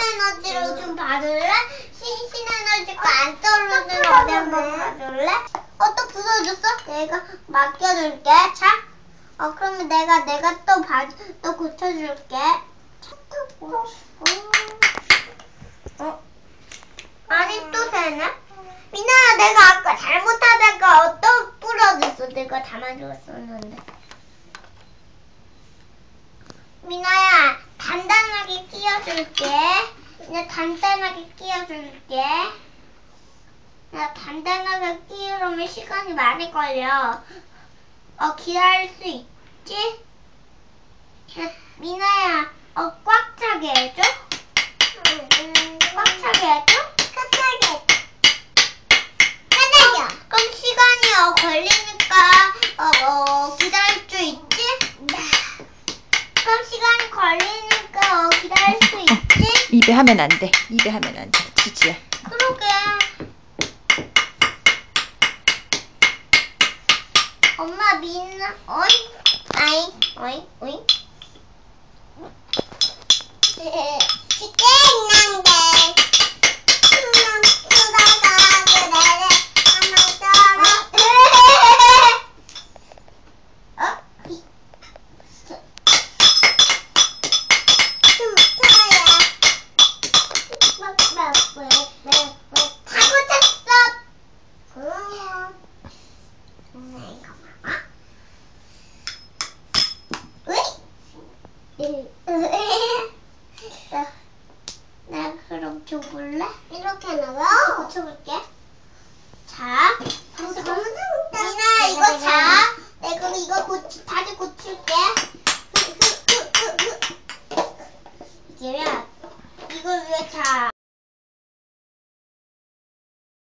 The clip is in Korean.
에너지로 좀 봐줄래? 신신 에너지가 안 떨어지는 어디 한번 봐줄래? 어, 또 부서졌어? 내가 맡겨줄게. 자. 어, 그러면 내가, 내가 또 봐, 또 고쳐줄게. 어? 아니, 또 되네? 미나야, 내가 아까 잘못하다가 어, 또 부러졌어. 내가 다 만들었었는데. 단단하게 끼워줄게. 내가 단단하게 끼워줄게. 나 단단하게 끼우려면 시간이 많이 걸려. 어, 기다릴 수 있지? 미나야, 어, 꽉 차게 해줘? 꽉 차게 해줘? 꽉 차게 해줘. 하나요. 그럼 시간이 어, 걸리니까, 어, 어, 기다릴 수 있지? 네. 그럼 시간이 걸리 니까, 어, 기다릴 수 있지? 입에 하면 안 돼. 입에 하면 안 돼. 지지야. 그러게. 엄마 민나 어이 아이 어이 어이 나, 나 그럼 줘볼래? 이렇게 나가 고쳐볼게. 자, 고. 미나 이거 자. 내가 이거 고치 다시 고칠게.